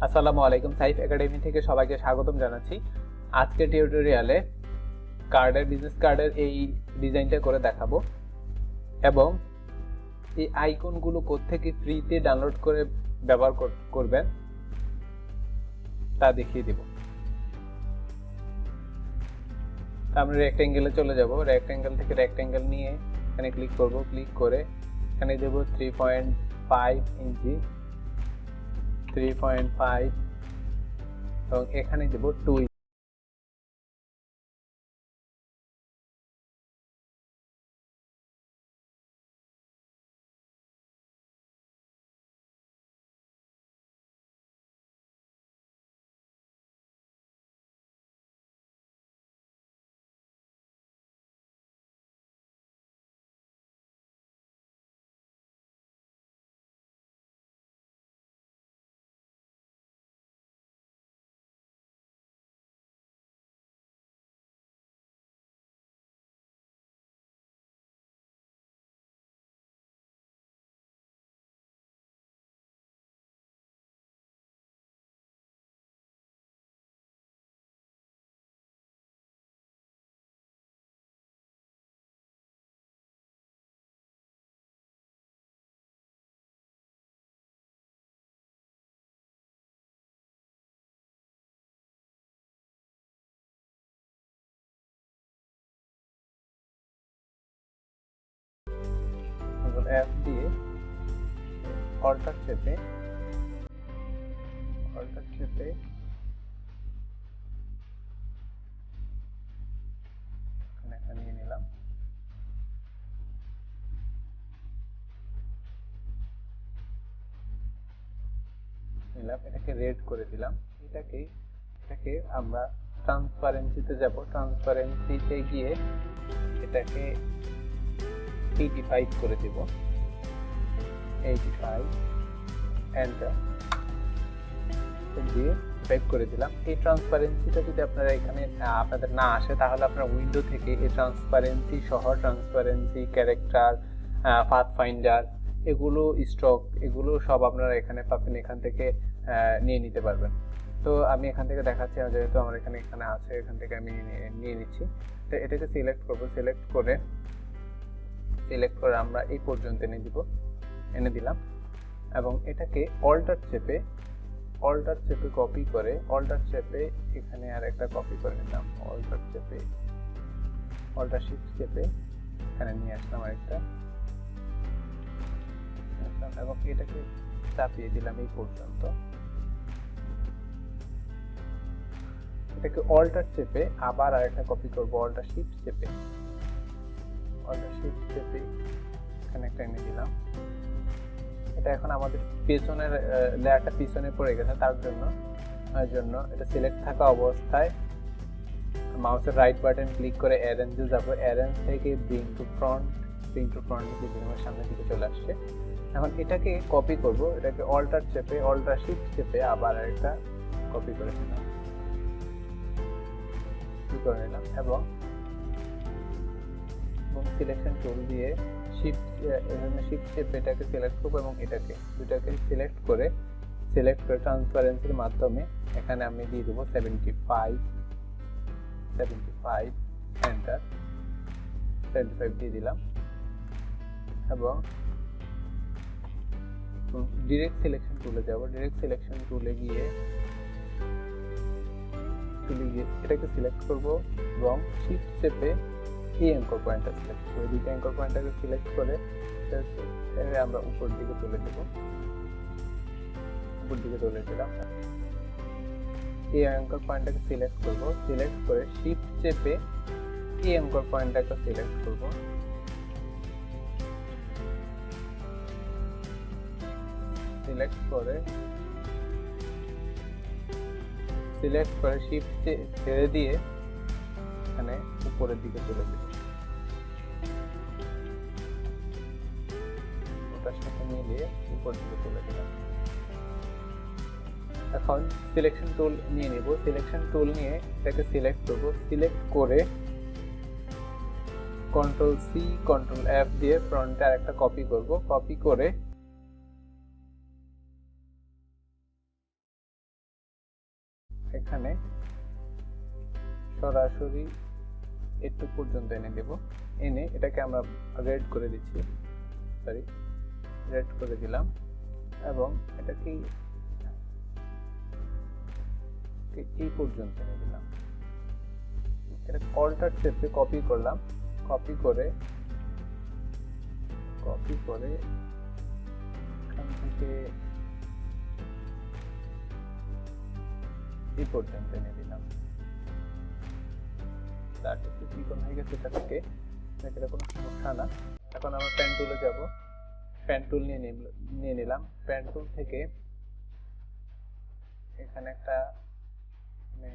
আসসালামু আলাইকুম, সাইফ একাডেমি থেকে সবাইকে স্বাগতম জানাচ্ছি। আজকে টিউটোরিয়ালে কার্ডের বিজনেস কার্ডের এই ডিজাইনটা করে দেখাবো। এবং এই আইকনগুলো কোত্থেকে ফ্রিতে ডাউনলোড করে ব্যবহার কর- করবেন, তা দেখিয়ে দেব। আমরা রেক্টেঙ্গেলে চলে যাব। রেক্টেঙ্গেল থেকে রেক্টেঙ্গেল নিয়ে এখানে ক্লিক করব। ক্লিক করে এখানে দেব three point five inch three point five এবং এখানে দেব টু অ্যাপ দিয়ে অল্টার চেপে অল্টার চেপে নিয়ে নিলাম। নিলাম, এটাকে রেড করে দিলাম। এটাকে এটাকে আমরা ট্রান্সপারেন্সিতে যাব। ট্রান্সপারেন্সিতে গিয়ে এটাকে এইটি ফাইভ করে দেব। এইটি ফাইভ এন্টার দিয়ে সেভ করে দিলাম। এই ট্রান্সপারেন্সিটা যদি আপনারা এখানে আপনাদের না আসে, তাহলে আপনারা উইন্ডো থেকে এই ট্রান্সপারেন্সি সহ ট্রান্সপারেন্সি ক্যারেক্টার পাথ ফাইন্ডার এগুলো স্টক এগুলো সব আপনারা এখানে পাবেন, এখান থেকে নিয়ে নিতে পারবেন। তো আমি এখান থেকে দেখাচ্ছি যেহেতু আমার এখানে এখানে আছে, এখান থেকে আমি নিয়ে- নিয়ে নিচ্ছি। তো এটাকে সিলেক্ট করব সিলেক্ট করে সিলেক্ট করে আমরা এই পর্যন্ত এনে দিব। এনে দিলাম এবং এটাকে অল্টার চেপে অল্টার চেপে কপি করে অল্টার চেপে এখানে আর একটা কপি করে নিলাম অল্টার চেপে অল্টার শিফট চেপে এখানে নিয়ে আসলাম আরেকটা। এবং এটাকে চাপিয়ে দিলাম এই পর্যন্ত। এটাকে অল্টার চেপে আবার আরেকটা কপি করব অল্টার শিফট চেপে অল্টার শিফট চেপে এখানে একটা এনে দিলাম। এটা এখন আমাদের পেছনের লেয়ারটা পিছনে পড়ে গেছে, তার জন্য জন্য এটা সিলেক্ট থাকা অবস্থায় মাউসের রাইট বাটন ক্লিক করে অ্যারেঞ্জে যাব। অ্যারেঞ্জ থেকে bring to front bring to front দিকে আমার সামনের দিকে চলে আসছে। এখন এটাকে কপি করব, এটাকে অল্টার চেপে অল্টার শিফট চেপে আবার একটা কপি করে নিলাম। করে নিলাম এবং সিলেকশন টুল দিয়ে শিফট শিফট চেপে এটাকে সিলেক্ট করব এবং এটাকে দুটাকে সিলেক্ট করে সিলেক্ট করে ট্রান্সপারেন্সির মাধ্যমে এখানে আমি দিয়ে দেবো seventy five seventy five enter seventy five দিয়ে দিলাম। এবং ডিরেক্ট সিলেকশন টুলে যাব। ডিরেক্ট সিলেকশন টুলে গিয়ে টুলে গিয়ে এটাকে সিলেক্ট করব এবং শিফট চেপে এই অ্যাঙ্কর পয়েন্টটা সিলেক্ট করে দুইটা অ্যাঙ্কর পয়েন্টটাকে সিলেক্ট করে আমরা উপর দিকে তুলে দেব। উপর দিকে তুলে দিলাম। এই অ্যাঙ্কর পয়েন্টটাকে সিলেক্ট করব। সিলেক্ট করে শিফট চেপে এই অ্যাঙ্কর পয়েন্টটাকে সিলেক্ট করব। সিলেক্ট করে সিলেক্ট করে শিফট ছেড়ে দিয়ে এখানে উপরের দিকে তুলে দেব উপর দিকে তুলে দিলাম এখন সিলেকশন টুল নিয়ে নেব। সিলেকশন টুল নিয়ে এটাকে সিলেক্ট করব। সিলেক্ট করে কন্ট্রোল সি কন্ট্রোল এফ দিয়ে ফ্রন্টে আরেকটা কপি করব। কপি করে এখানে সরাসরি একটু পর্যন্ত এনে দেব। এনে এটাকে আমরা রেড করে দিচ্ছি। সরি রেড করে দিলাম এবং এটাকে এই পর্যন্ত এনে দিলাম এটা অল্টার শেপে কপি করলাম। কপি করে কপি করে এখান থেকে এই পর্যন্ত এনে দিলাম তার একটু চিকন হয়ে গেছে এটা থেকে এটা কোনো সমস্যা না। এখন আমরা প্যান টুলে যাব। প্যান নিয়ে নিলাম। প্যান থেকে এখানে একটা মানে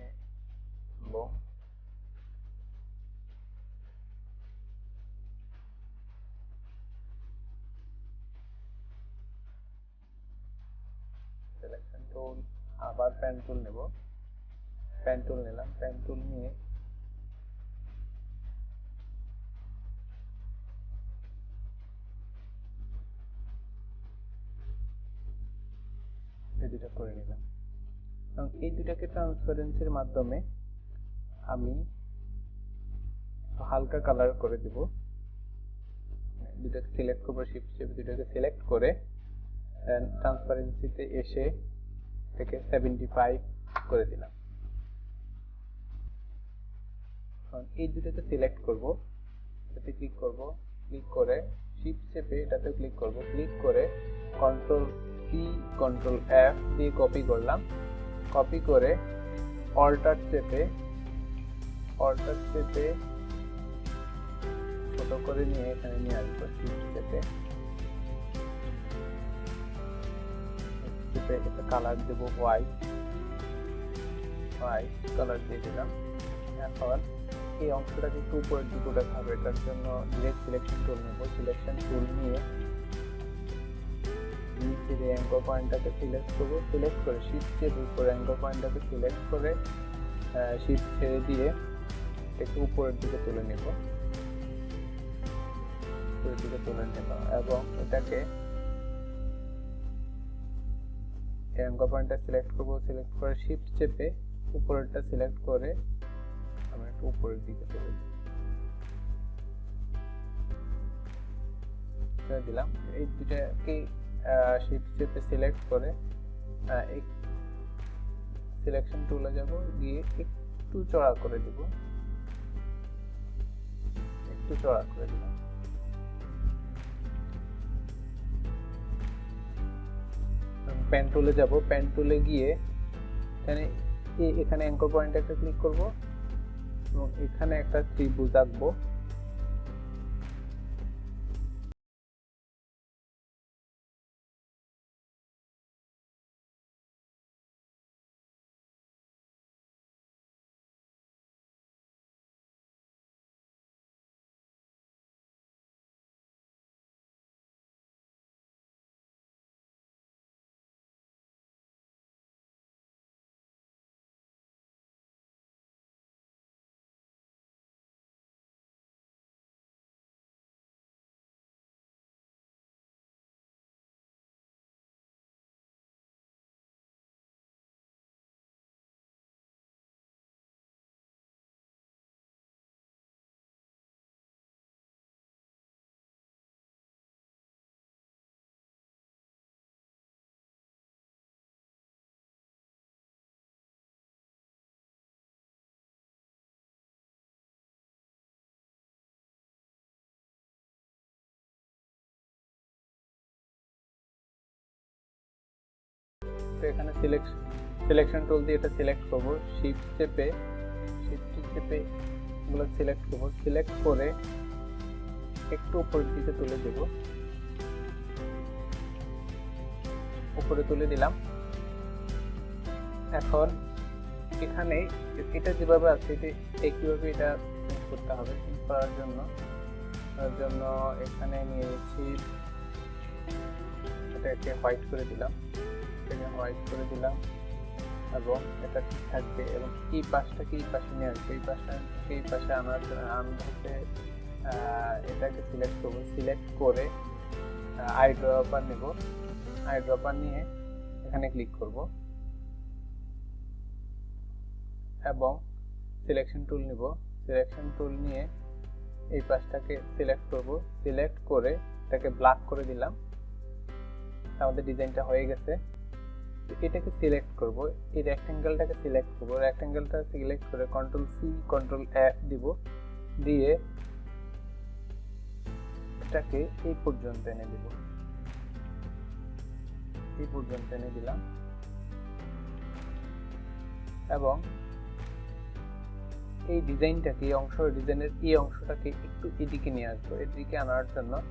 আবার প্যান টুল নেব। প্যান নিলাম। প্যান নিয়ে এই দুটা করে নিলাম এবং এই দুটাকে ট্রান্সপারেন্সির মাধ্যমে আমি হালকা কালার করে দিব। দুটাকে সিলেক্ট করব শিফট চেপে দুটাকে সিলেক্ট করে ট্রান্সপারেন্সিতে এসে থেকে সেভেন্টি ফাইভ করে দিলাম। এই দুটাকে সিলেক্ট করব, এটাতে ক্লিক করব ক্লিক করে শিফট চেপে এটাতে ক্লিক করব। ক্লিক করে কন্ট্রোল কন্ট্রোল এফ দিয়ে কপি করলাম। কপি করে অল্টার চেপে অল্টার চেপে ছোট করে নিয়ে এখানে নিয়ে আসব শিফট চেপে চেপে এটা কালার দেব হোয়াইট হোয়াইট কালার দিয়ে দিলাম। এখন এই অংশটাকে একটু উপরের দিকে উঠাতে হবে। এটার জন্য ডিরেক্ট সিলেকশন টুল নেব। সিলেকশন টুল নিয়ে নিচে যে অ্যাঙ্কর পয়েন্টটাকে সিলেক্ট করব সিলেক্ট করে চেপে উপরে অ্যাঙ্কর পয়েন্টটাকে সিলেক্ট করে শিফট ছেড়ে দিয়ে একটু উপরের দিকে তুলে নেব। উপরের দিকে তুলে নেব এবং এটাকে অ্যাঙ্কর পয়েন্টটা সিলেক্ট করব সিলেক্ট করে শিফট চেপে উপরেরটা সিলেক্ট করে আমরা একটু উপরের দিকে তুলে দিলাম। এই দুটাকে চেপে সিলেক্ট করে সিলেকশন টুলে যাব, গিয়ে একটু চড়া করে দিব। একটু চড়া করে দিলাম। পেন টুলে যাব। পেন টুলে গিয়ে এখানে এখানে অ্যাঙ্কর পয়েন্ট একটা ক্লিক করব এবং এখানে একটা ত্রিভুজ আঁকবো। তো এখানে সিলেকশন সিলেকশন টুল দিয়ে এটা সিলেক্ট করব। শিফট চেপে শিফট চেপে এগুলো সিলেক্ট করব। সিলেক্ট করে একটু উপরের দিকে তুলে দেব। উপরে তুলে দিলাম। এখন এখানে এটা যেভাবে আছে, এটা একইভাবে এটা করতে হবে। করার জন্য তার জন্য এখানে নিয়ে নিচ্ছি এটাকে হোয়াইট করে দিলাম। এটাকে হোয়াইট করে দিলাম এবং এটা ঠিক থাকবে এবং এই পাশটাকে এই পাশে নিয়ে আসবে এই পাশটা এই পাশে আনার জন্য আমি হচ্ছে এটাকে সিলেক্ট করব। সিলেক্ট করে আই ড্রপার নেব। আই ড্রপার নিয়ে এখানে ক্লিক করব। এবং সিলেকশন টুল নিব। সিলেকশন টুল নিয়ে এই পাশটাকে সিলেক্ট করব। সিলেক্ট করে এটাকে ব্ল্যাক করে দিলাম। আমাদের ডিজাইনটা হয়ে গেছে। এটাকে সিলেক্ট করব, এই রেক্টেঙ্গেলটাকে সিলেক্ট করব রেক্টেঙ্গেলটা সিলেক্ট করে কন্ট্রোল সি কন্ট্রোল এফ দিব, দিয়ে এটাকে এই পর্যন্ত এনে দিব। এই পর্যন্ত এনে দিলাম। এবং এই ডিজাইনটাকে এই অংশ ডিজাইনের এই অংশটাকে একটু এদিকে নিয়ে আসব, এদিকে আনার জন্য।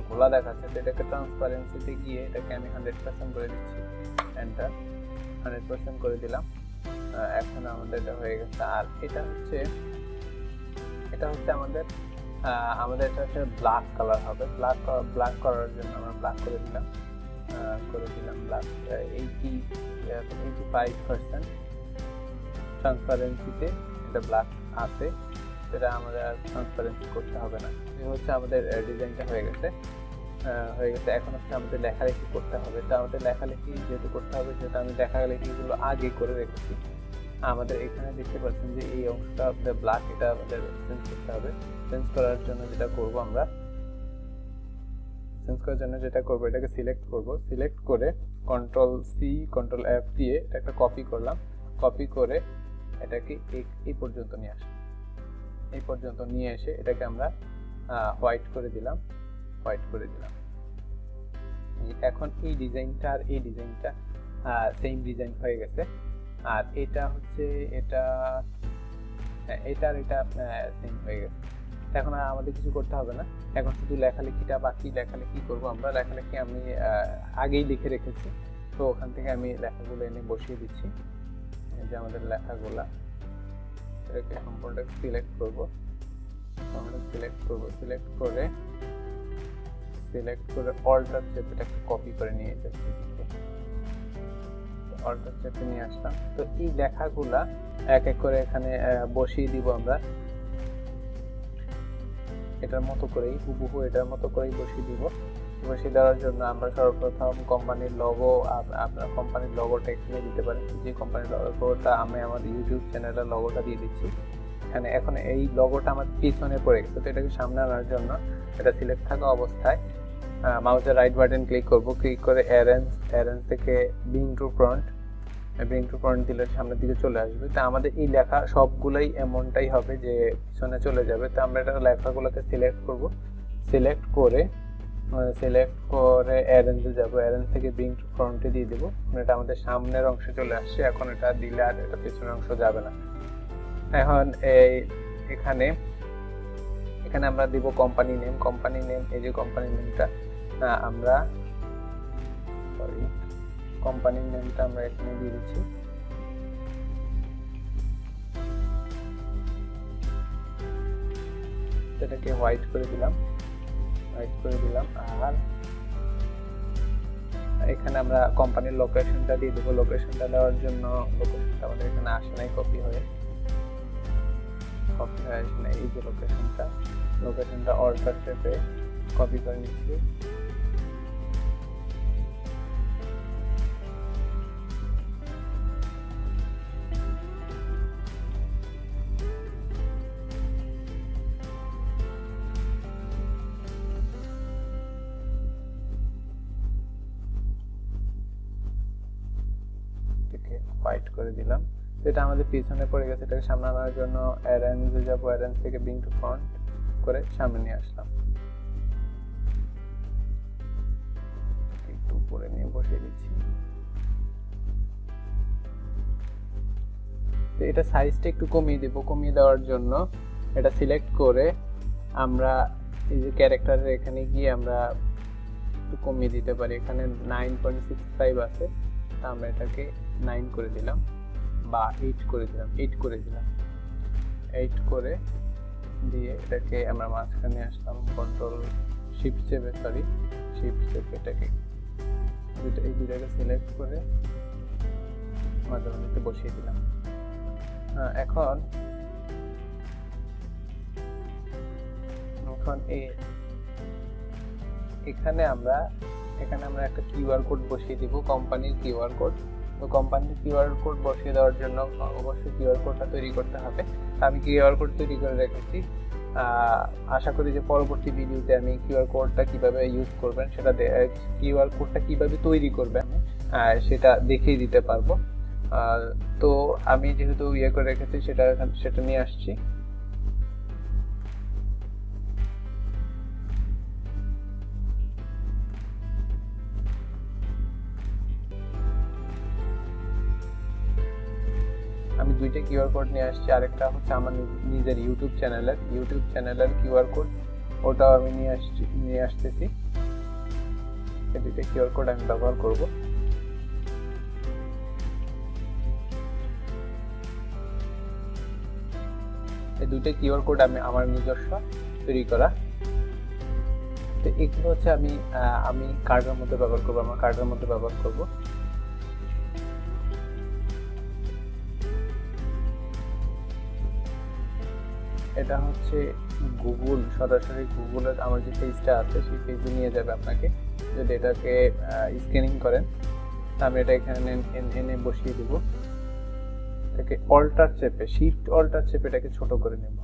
একটু খোলা দেখাচ্ছে, তো এটাকে ট্রান্সপারেন্সিতে গিয়ে এটাকে আমি হান্ড্রেড পার্সেন্ট করে দিচ্ছি। এন্টার হান্ড্রেড পার্সেন্ট করে দিলাম। এখন আমাদের এটা হয়ে গেছে। আর এটা হচ্ছে এটা হচ্ছে আমাদের আমাদের এটা হচ্ছে ব্ল্যাক কালার হবে। ব্ল্যাক ব্ল্যাক করার জন্য আমরা ব্ল্যাক করে দিলাম। করে দিলাম black eighty eighty five percent ট্রান্সপারেন্সিতে এটা ব্ল্যাক আছে। সেটা আমাদের আর ট্রান্সপারেন্সি করতে হবে না। এই হচ্ছে আমাদের ডিজাইনটা হয়ে গেছে। হয়ে গেছে। এখন হচ্ছে আমাদের লেখালেখি করতে হবে। তো আমাদের লেখালেখি যেহেতু করতে হবে সেটা আমি লেখালেখিগুলো আগে করে রেখেছি। আমাদের এখানে দেখতে পাচ্ছেন যে এই অংশটা আমাদের ব্ল্যাক এটা আমাদের চেঞ্জ করতে হবে। চেঞ্জ করার জন্য যেটা করব আমরা চেঞ্জ করার জন্য যেটা করব, এটাকে সিলেক্ট করব। সিলেক্ট করে কন্ট্রোল সি কন্ট্রোল এফ দিয়ে এটা একটা কপি করলাম। কপি করে এটাকে এই পর্যন্ত নিয়ে আসলাম। এই পর্যন্ত নিয়ে এসে এটাকে আমরা হোয়াইট করে দিলাম হোয়াইট করে দিলাম। এখন এই ডিজাইনটা আর এই ডিজাইনটা সেম ডিজাইন হয়ে গেছে। আর এটা হচ্ছে, এটা এটা আর এটা সেম হয়ে গেছে। এখন আর আমাদের কিছু করতে হবে না। এখন শুধু লেখালেখিটা বাকি, লেখালেখি করব আমরা। লেখালেখি আমি আগেই লিখে রেখেছি। তো ওখান থেকে আমি লেখাগুলো এনে বসিয়ে দিচ্ছি। যে আমাদের লেখাগুলা। এটাকে সম্পূর্ণ সিলেক্ট করব। আমরা সিলেক্ট করব সিলেক্ট করে সিলেক্ট করে অল্টার চেপেটা কপি করে নিয়ে যাচ্ছি অল্টার চেপে নিয়ে আসলাম। তো এই লেখাগুলা এক এক করে এখানে বসিয়ে দিব আমরা। এটার মতো করেই, হুবহু এটার মতো করেই বসিয়ে দিব। বসিয়ে দেওয়ার জন্য আমরা সর্বপ্রথম কোম্পানির লোগো আপনার কোম্পানির লোগোটা এখানে দিতে পারেন যে কোম্পানির লোগোটা আমি আমার ইউটিউব চ্যানেলের লোগোটা দিয়ে দিচ্ছি। এখানে এখন এই লোগোটা আমার পিছনে পড়ে গেছে, তো এটাকে সামনে আনার জন্য এটা সিলেক্ট থাকা অবস্থায় মাউসের রাইট বাটন ক্লিক করব। ক্লিক করে অ্যারেঞ্জ অ্যারেঞ্জ থেকে bring to front bring to front দিলে সামনের দিকে চলে আসবে। তো আমাদের এই লেখা সবগুলোই এমনটাই হবে যে পিছনে চলে যাবে। তো আমরা এটা লেখাগুলোকে সিলেক্ট করব। সিলেক্ট করে সিলেক্ট করে অ্যারেঞ্জে যাব। অ্যারেঞ্জ থেকে বিং টু ফ্রন্টে দিয়ে দেবো। এটা আমাদের সামনের অংশে চলে আসছে। এখন এটা দিলে আর এটা পিছনের অংশ যাবে না। এখন এই এখানে এখানে আমরা দিব কোম্পানি নেম কোম্পানি নেম এই যে কোম্পানি নেমটা আমরা সরি কোম্পানির নেমটা আমরা এখানে দিয়ে দিচ্ছি। এটাকে হোয়াইট করে দিলাম। হোয়াইট করে দিলাম, আর এখানে আমরা কোম্পানির লোকেশনটা দিয়ে দেবো। লোকেশনটা দেওয়ার জন্য লোকেশনটা আমাদের এখানে আসে নাই কপি হয়ে। কপি হয়ে আসে নাই, এই যে লোকেশনটা লোকেশনটা অল্টার টেপে কপি করে নিচ্ছি। আমাদের পিছনে পড়ে গেছে, এটাকে সামনে আনার জন্য অ্যারেঞ্জে যাব অ্যারেঞ্জ থেকে বিং টু ফ্রন্ট করে সামনে নিয়ে আসলাম। একটু উপরে নিয়ে বসিয়ে দিচ্ছি। তো এটা সাইজটা একটু কমিয়ে দেব, কমিয়ে দেওয়ার জন্য এটা সিলেক্ট করে আমরা এই যে ক্যারেক্টারের এখানে গিয়ে আমরা একটু কমিয়ে দিতে পারি। এখানে নাইন পয়েন্ট সিক্স ফাইভ আছে, তা আমরা এটাকে নাইন করে দিলাম। বা এইট করে দিলাম এইট করে দিলাম। এইট করে দিয়ে এটাকে আমরা মাঝখানে আসলাম কন্ট্রোল শিফট চেপে সরি শিফট চেপে এটাকে। দুটো এই দুটাকে সিলেক্ট করে মাঝে মাঝে বসিয়ে দিলাম। এখন এখন এই এখানে আমরা এখানে আমরা একটা কিউআর কোড বসিয়ে দিব, কোম্পানির কিউআর কোড তো কোম্পানির কিউআর কোড বসিয়ে দেওয়ার জন্য, অবশ্যই কিউআর কোডটা তৈরি করতে হবে। আমি কিউআর কোড তৈরি করে রেখেছি। আশা করি যে পরবর্তী ভিডিওতে আমি কিউআর কোডটা কীভাবে ইউজ করবেন, সেটা কিউআর কোডটা কীভাবে তৈরি করবেন সেটা দেখিয়ে দিতে পারব। তো আমি যেহেতু ইয়ে করে রেখেছি, সেটা সেটা নিয়ে আসছি। কিউআর কোড নিয়ে আসছি, আরেকটা হচ্ছে আমার নিজের ইউটিউব চ্যানেলের ইউটিউব চ্যানেলের কিউআর কোড ওটাও আমি নিয়ে আসছি, নিয়ে আসতেছি। দুইটা কিউআর কোড আমি ব্যবহার করব। এই দুইটা কিউআর কোড আমি আমার নিজস্ব তৈরি করা। তো এগুলো হচ্ছে আমি আমি কার্ডের মধ্যে ব্যবহার করব, আমার কার্ডের মধ্যে ব্যবহার করব। এটা হচ্ছে গুগল সরাসরি গুগলের আমার যে পেজটা আছে, সেই পেজে নিয়ে যাবে আপনাকে। যদি এটাকে স্ক্যানিং করেন, আমি এটা এখানে এনে বসিয়ে দিব। এটাকে অল্টার চেপে শিফট অল্টার চেপে এটাকে ছোট করে নেব।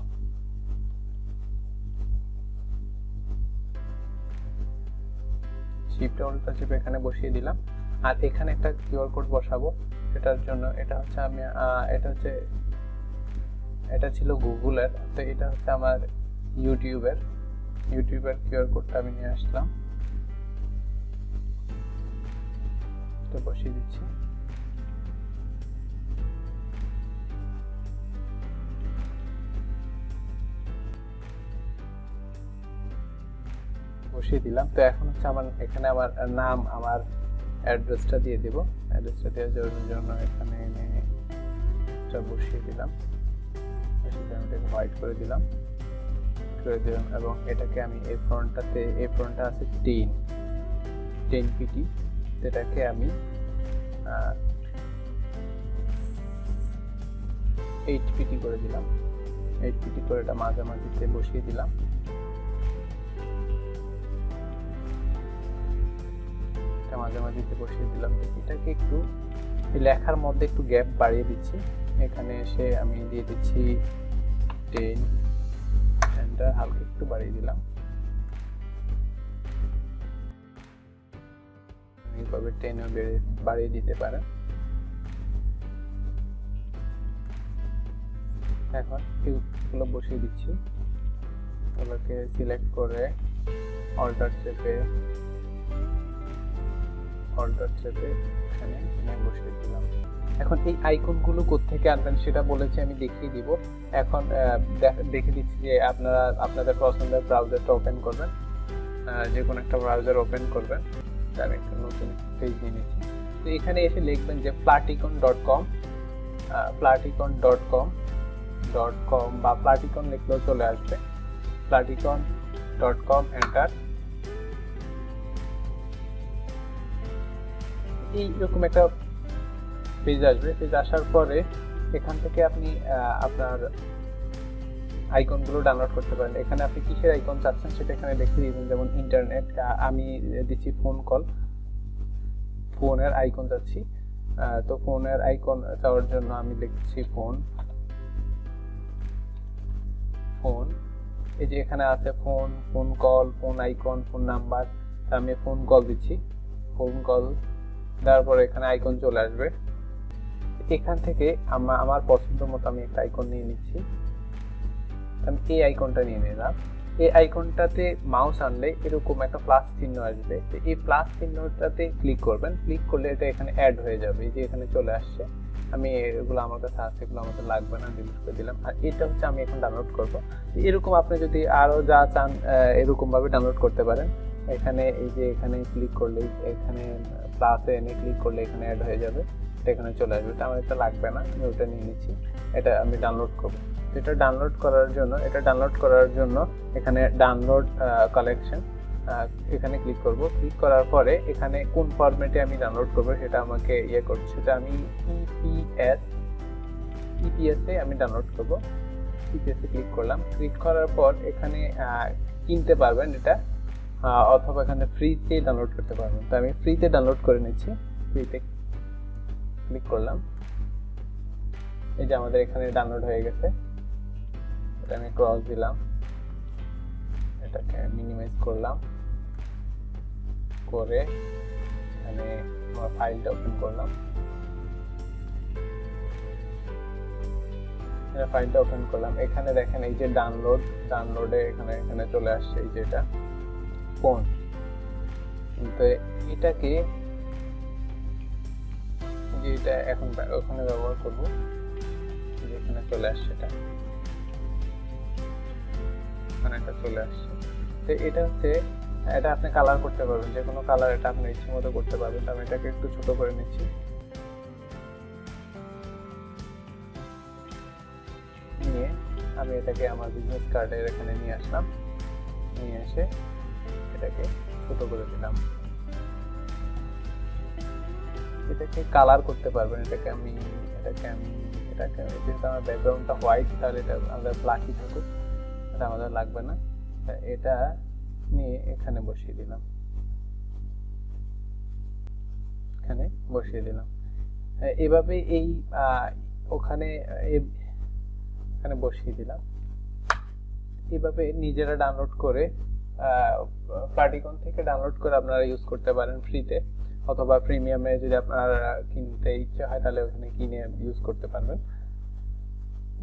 শিফট অল্টার চেপে এখানে বসিয়ে দিলাম। আর এখানে একটা কিউআর কোড বসাবো। সেটার জন্য, এটা হচ্ছে আমি এটা হচ্ছে এটা ছিল গুগলের, তো এটা হচ্ছে আমার ইউটিউবের। ইউটিউবের কিউআর কোডটা আমি নিয়ে আসলাম। তো বসিয়ে দিচ্ছি। বসিয়ে দিলাম। তো এখন হচ্ছে আমার, এখানে আমার নাম, আমার অ্যাড্রেসটা দিয়ে দিব। অ্যাড্রেসটা দেওয়ার জন্য এখানে বসিয়ে দিলাম। এটাকে হোয়াইট করে দিলাম। করে দিলাম এবং এটাকে আমি এই ফ্রন্টটাতে, এই ফ্রন্টটা আছে টেন। Ten PT. সেটাকে আমি এইট পিটি করে দিলাম। এইট পিটি করে এটা মাঝামাঝিতে বসিয়ে দিলাম। এটা মাঝামাঝিতে বসিয়ে দিলাম। এটাকে একটু লেখার মধ্যে একটু গ্যাপ বাড়িয়ে দিচ্ছি। এখানে এসে আমি দিয়ে দিচ্ছি টেন এন্টার হালকা একটু বাড়িয়ে দিলাম। এইভাবে টেনও বেড়ে বাড়িয়ে দিতে পারেন। এখন কিউবগুলো বসিয়ে দিচ্ছি। ওগুলোকে সিলেক্ট করে অল্টার চেপে অল্টার চেপে এখানে বসিয়ে দিলাম। এখন এই আইকনগুলো কোত্থেকে আনবেন সেটা বলেছি, আমি দেখিয়ে দিব। এখন দেখে দিচ্ছি যে আপনারা, আপনাদের পছন্দের ব্রাউজারটা ওপেন করবেন। যে কোনো একটা ব্রাউজার ওপেন করবেন। আমি একটা নতুন পেজ নিয়ে নিচ্ছি। তো এখানে এসে লিখবেন যে Flaticon dot com Flaticon dot com dot com বা প্লাটিকন লিখলেও চলে আসবে। প্লাটিকন ডট কম এন্টার এইরকম একটা পেজ আসবে। পেজ আসার পরে এখান থেকে আপনি আপনার আইকনগুলো ডাউনলোড করতে পারেন। এখানে আপনি কিসের আইকন চাচ্ছেন সেটা এখানে লিখে দিবেন। যেমন ইন্টারনেট আমি দিচ্ছি ফোন কল ফোনের আইকন চাচ্ছি। তো ফোনের আইকন চাওয়ার জন্য আমি লিখছি ফোন ফোন এই যে এখানে আছে phone phone call phone icon phone number আমি ফোন কল দিচ্ছি। ফোন কল দেওয়ার পরে এখানে আইকন চলে আসবে। এখান থেকে আমা- আমার পছন্দ মতো আমি একটা আইকন নিয়ে নিচ্ছি। আমি এই আইকনটা নিয়ে নিলাম। এই আইকনটাতে মাউস আনলে এরকম একটা প্লাস চিহ্ন আসবে। তো এই প্লাস চিহ্নটাতে ক্লিক করবেন। ক্লিক করলে এটা এখানে অ্যাড হয়ে যাবে। এই যে এখানে চলে আসছে। আমি এগুলো আমার কাছে আছে, এগুলো আমাদের লাগবে না ডিলিট করে দিলাম। আর এটা হচ্ছে আমি এখন ডাউনলোড করব। এরকম আপনি যদি আরও যা চান এরকম ভাবে ডাউনলোড করতে পারেন। এখানে এই যে এখানে ক্লিক করলে, এখানে প্লাসে এনে ক্লিক করলে এখানে অ্যাড হয়ে যাবে। এটা এখানে চলে আসবে। এটা আমার এটা লাগবে না, আমি ওটা নিয়ে নিচ্ছি। এটা আমি ডাউনলোড করব। এটা ডাউনলোড করার জন্য, এটা ডাউনলোড করার জন্য এখানে ডাউনলোড কালেকশন এখানে ক্লিক করব। ক্লিক করার পরে এখানে কোন ফরম্যাটে আমি ডাউনলোড করব সেটা আমাকে ইয়ে করছে। সেটা আমি ইপিএস ইপিএস এ আমি ডাউনলোড করব। ইপিএস ক্লিক করলাম। ক্লিক করার পর এখানে কিনতে পারবেন এটা অথবা এখানে ফ্রিতে ডাউনলোড করতে পারবেন। তো আমি ফ্রিতে ডাউনলোড করে নিচ্ছি। ফ্রিতে ক্লিক করলাম। এই যে আমাদের এখানে ডাউনলোড হয়ে গেছে। এটা আমি ক্রস দিলাম। এটাকে মিনিমাইজ করলাম। করে এখানে আমার ফাইলটা ওপেন করলাম। এটা ফাইলটা ওপেন করলাম। এখানে দেখেন এই যে ডাউনলোড ডাউনলোডে এখানে এখানে চলে আসছে এই যে এটা। ফোন তো এটাকে এটা এখন ওখানে ব্যবহার করব, যেখানে চলে আসছে এটা। এখানে এটা চলে আসছে। তো এটা হচ্ছে, এটা আপনি কালার করতে পারবেন, যে কোনো কালার এটা আপনি ইচ্ছে মতো করতে পারবেন। আমি এটাকে একটু ছোট করে নিচ্ছি। নিয়ে আমি এটাকে আমার বিজনেস কার্ডের এখানে নিয়ে আসলাম। নিয়ে এসে এটাকে ছোট করে দিলাম। এটাকে কালার করতে পারবেন এটাকে আমি এটাকে আমি এটাকে যেহেতু আমার ব্যাকগ্রাউন্ডটা হোয়াইট তাহলে এটা আমাদের ব্ল্যাকই থাকুক এটা আমাদের লাগবে না। এটা নিয়ে এখানে বসিয়ে দিলাম। এখানে বসিয়ে দিলাম। হ্যাঁ, এভাবে এই ওখানে এখানে বসিয়ে দিলাম। এভাবে নিজেরা ডাউনলোড করে প্লাটিকন থেকে ডাউনলোড করে আপনারা ইউজ করতে পারেন ফ্রিতে অথবা প্রিমিয়ামে যদি আপনার কিনতে ইচ্ছে হয়, তাহলে ওখানে কিনে ইউজ করতে পারবেন।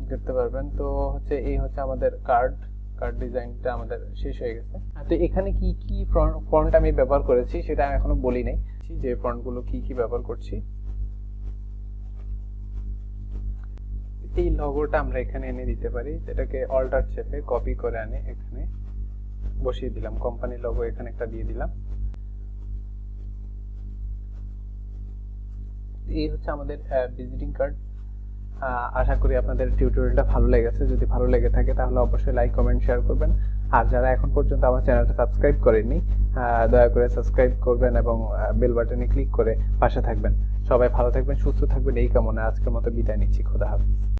করতে পারবেন। তো হচ্ছে এই হচ্ছে আমাদের কার্ড কার্ড ডিজাইনটা আমাদের শেষ হয়ে গেছে। তো এখানে কি কি ফন্ট আমি ব্যবহার করেছি সেটা আমি এখনও বলি নাই। যে ফন্টগুলো কি কি ব্যবহার করছি। এই লগোটা আমরা এখানে এনে দিতে পারি। যেটাকে অল্টার চেপে কপি করে আনে এখানে। বসিয়ে দিলাম। কোম্পানির লগো এখানে একটা দিয়ে দিলাম। এই হচ্ছে আমাদের ভিজিটিং কার্ড আশা করি আপনাদের টিউটোরিয়ালটা ভালো লেগেছে। যদি ভালো লেগে থাকে, তাহলে অবশ্যই লাইক কমেন্ট শেয়ার করবেন। আর যারা এখন পর্যন্ত আমার চ্যানেলটা সাবস্ক্রাইব করেনি দয়া করে সাবস্ক্রাইব করবেন এবং বেল বাটনে ক্লিক করে পাশে থাকবেন। সবাই ভালো থাকবেন, সুস্থ থাকবেন। এই কামনা আজকের মতো বিদায় নিচ্ছি। খোদা হাফিজ।